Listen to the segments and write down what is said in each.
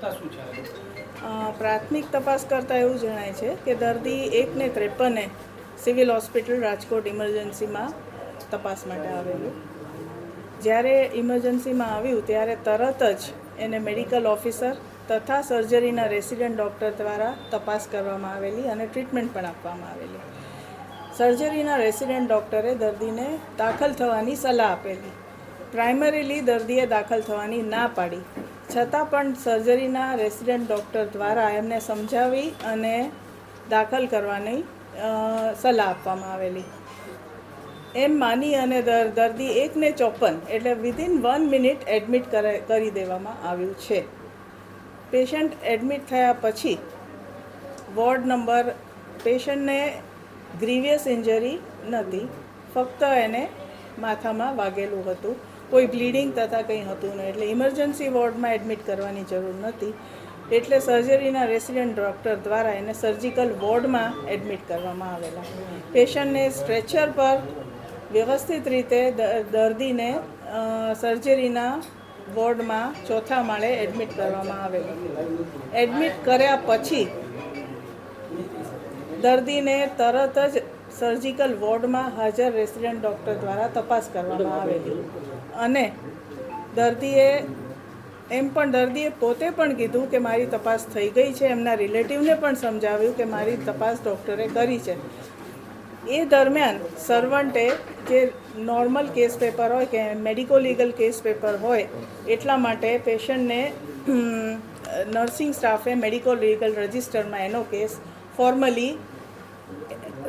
આવશ્યકતા શું છે પ્રાથમિક તપાસ કરતાં એવું જણાય છે કે દર્દી એકને ત્રેપને સિવિલ હોસ્પિટલ રાજકોટ ઇમરજન્સીમાં તપાસ માટે આવેલું. જ્યારે ઇમરજન્સીમાં આવ્યું ત્યારે તરત જ એને મેડિકલ ઓફિસર તથા સર્જરીના રેસિડેન્ટ ડૉક્ટર દ્વારા તપાસ કરવામાં આવેલી અને ટ્રીટમેન્ટ પણ આપવામાં આવેલી. સર્જરીના રેસિડેન્ટ ડૉક્ટરે દર્દીને દાખલ થવાની સલાહ આપેલી. પ્રાઇમરીલી દર્દીએ દાખલ થવાની ના પાડી. છતાં પણ સર્જરીના રેસિડેન્ટ ડૉક્ટર દ્વારા એમને સમજાવી અને દાખલ કરવાની સલાહ આપવામાં આવેલી. એમ માની અને દર, દર્દી એકને ચોપન એટલે વિધિન વન મિનિટ એડમિટ કરે દેવામાં આવ્યું છે. પેશન્ટ એડમિટ થયા પછી વોર્ડ નંબર પેશન્ટને ગ્રીવિયસ ઇન્જરી નથી, ફક્ત એને માથામાં વાગેલું હતું. કોઈ બ્લીડિંગ તથા કંઈ હતું નહીં. એટલે ઇમરજન્સી વોર્ડમાં એડમિટ કરવાની જરૂર નથી એટલે સર્જરીના રેસિડેન્ટ ડૉક્ટર દ્વારા એને સર્જિકલ વોર્ડમાં એડમિટ કરવામાં આવેલા. પેશન્ટને સ્ટ્રેચર પર વ્યવસ્થિત રીતે દર્દીને સર્જરીના વોર્ડમાં ચોથા માળે એડમિટ કરવામાં આવેલો. એડમિટ કર્યા પછી દર્દીને તરત જ સર્જિકલ વોર્ડમાં હાજર રેસિડેન્ટ ડૉક્ટર દ્વારા તપાસ કરવામાં આવેલી. અને દર્દીએ એમ પણ દર્દીએ પોતે પણ કીધું કે મારી તપાસ થઈ ગઈ છે. એમના રિલેટિવને પણ સમજાવ્યું કે મારી તપાસ ડૉક્ટરે કરી છે. એ દરમિયાન સર્વન્ટે જે નોર્મલ કેસ પેપર હોય કે મેડિકો લીગલ કેસ પેપર હોય એટલા માટે પેશન્ટને નર્સિંગ સ્ટાફે મેડિકો લીગલ રજિસ્ટરમાં એનો કેસ ફોર્મલી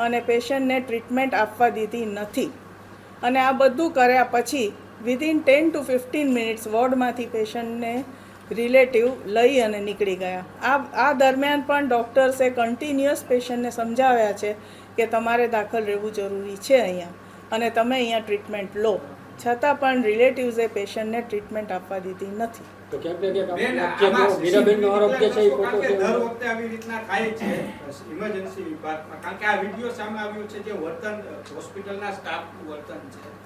અને પેશન્ટને ટ્રીટમેન્ટ આપવા દીધી નથી. અને આ બધું કર્યા પછી within ten to fifteen minutes વોર્ડમાંથી પેશન્ટને રિલેટિવ લઈ અને નીકળી ગયા. આ આ દરમિયાન પણ ડૉક્ટર્સે કન્ટિન્યુઅસ પેશન્ટને સમજાવ્યા છે કે તમારે દાખલ રહેવું જરૂરી છે અહીંયા. અને તમે અહીંયા ટ્રીટમેન્ટ લો. છતાં પણ રિલેટિવ્સે પેશન્ટને ટ્રીટમેન્ટ આપવા દીધી નથી. તો ક્યાંક ને ક્યાંક બેન, આપ- જે આમાં મીરાબેનનો આરોપ જે છે એ ખોટો છે? દર વખતે આવી રીતના થાય છે ઇમરજન્સી વિભાગમાં. કારણ કે આ વીડિયો સામે આવ્યો છે જે વર્તન હોસ્પિટલના સ્ટાફનું વર્તન છે.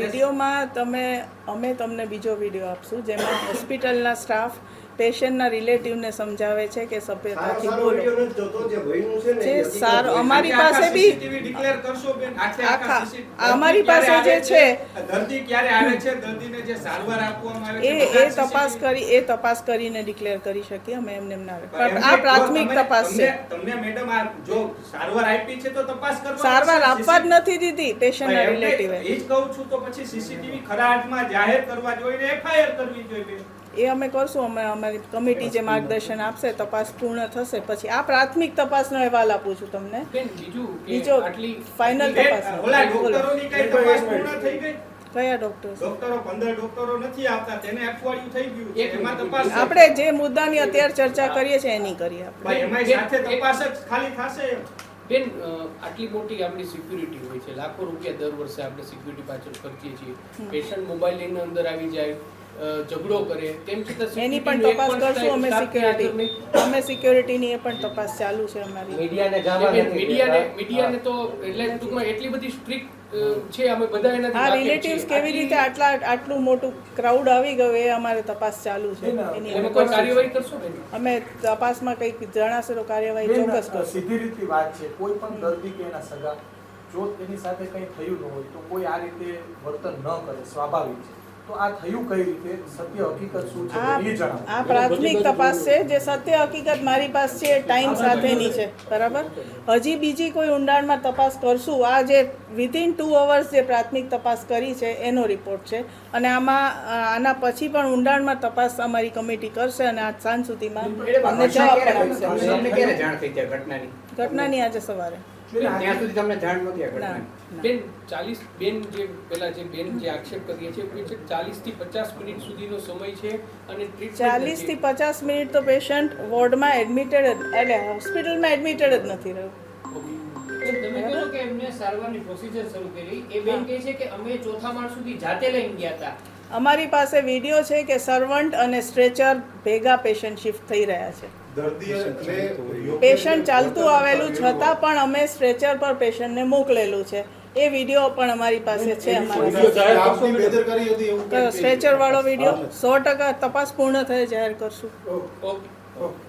વિડીયોમાં તમે અમે તમને બીજો વીડિયો આપશું જેમાં હોસ્પિટલના સ્ટાફ પેશન્ટના રિલેટિવને સમજાવે છે કે સભ્યતાથી બોલો. જે સારો અમારી પાસે બી આખા- અમારી પાસે જે છે દર્દીને જે સારવાર આપવામાં આવે એ એ તપાસ કરી એ તપાસ કરીને ડિક્લેર કરી શકીએ અમે એમને એમ ના પણ આ પ્રાથમિક તપાસ છે. તમને- મેડમ આ જો સારવાર આપી છે તો તપાસ કરવા સારવાર આપવા જ નથી દીધી પેશન્ટના રિલેટિવ. એ જ કહું છું તો પછી સીસીટીવી ખરા અર્થમાં જાહેર કરવા જોઈએ એફઆઈઆર કરવી જોઈએ એ અમે કરશું અમે અમારી કમિટી જે માર્ગદર્શન આપશે તપાસ પૂર્ણ થશે. પછી આ પ્રાથમિક તપાસનો અહેવાલ આપું છું તમને. બીજું ફાઇનલ તપાસ ઓલા ડોક્ટરોની કઈ તપાસ પૂર્ણ થઈ ગઈ? કયા ડોક્ટર? ડોક્ટરો પંદર ડોક્ટરો નથી આવતા તેને અઠવાડિયું થઈ ગયું છે. એમાં તપાસ આપણે જે મુદ્દાની અત્યારે ચર્ચા કરીએ છીએ એની કરીએ આપણે. ભાઈ સાથે તપાસ જ ખાલી થશે બેન આટલી મોટી આપણી સિક્યુરિટી હોય છે. લાખો રૂપિયા દર વર્ષે આપણે સિક્યુરિટી પાછળ ખર્ચીએ છીએ. પેશન્ટ મોબાઈલ લઈને અંદર આવી જાય. ઝઘડો કરે તેમ છતાં એની પણ તપાસ કરશું અમે. સિક્યોરિટી અમે સિક્યોરિટીની એ પણ તપાસ ચાલુ છે અમારી. મીડિયાને જવા મીડિયાને મીડિયાને તો એટલે ટૂંકમાં એટલી બધી સ્ટ્રિક્ટ છે અમે બધા એના હા રિલેટિવ્સ કેવી રીતે આટલા આટલું મોટું ક્રાઉડ આવી ગયું એ અમારે તપાસ ચાલુ છે. એની અમે કોઈ કાર્યવાહી કરશું અમે તપાસમાં કંઈક જણાશે તો કાર્યવાહી ચોક્કસ કરશું. સીધી રીતે વાત છે. કોઈ પણ દર્દી કે એના સગા જો તેની સાથે કંઈ થયું ન હોય તો કોઈ આ રીતે વર્તન ન કરે. સ્વાભાવિક છે. તો આ થયું કઈ રીતે? સત્ય હકીકત શું છે? આ એ જણાવો. આ પ્રાથમિક તપાસ છે જે સત્ય હકીકત મારી પાસે છે ટાઈમ સાથેની છે બરાબર? હજી બીજી કોઈ ઊંડાણમાં તપાસ કરશું. આ જે વિધિન ટુ અવર્સ જે પ્રાથમિક તપાસ કરી છે એનો રિપોર્ટ છે. અને આમાં આના પછી પણ ઊંડાણમાં તપાસ અમારી કમિટી કરશે અને આજ સાંજ સુધીમાં અમને જવાબ ઘટનાની આજે સવારે. ત્યાં સુધી તમને જાણ નહોતી આ ના ઘટનાની? ના. બેન ચાલીસ બેન જે પેલા જે બેન જે આક્ષેપ કરીએ છીએ કે ચાલીસથી પચાસ મિનિટ સુધીનો સમય છે અને ચાલીસથી પચાસ મિનિટ તો પેશન્ટ વોર્ડમાં એડમિટેડ એટલે હોસ્પિટલમાં એડમિટેડ જ નથી રહ્યું. તમે કહો કે એમને સારવારની પ્રોસિજર શરૂ કરી. એ બેન કહે છે કે અમે ચોથા માળ સુધી જાતે લઈને ગયા હતા. અમારી પાસે વીડિયો છે કે સર્વન્ટ અને સ્ટ્રેચર ભેગા પેશન્ટ શિફ્ટ થઈ રહ્યા છે. પેશન્ટ ચાલતું આવેલું છતાં પણ અમે સ્ટ્રેચર પર પેશન્ટને મોકલેલું છે. એ વીડિયો પણ અમારી પાસે છે? સ્ટ્રેચર વાળો વીડિયો સો ટકા તપાસ પૂર્ણ થયે જાહેર કરશું. ઓકે.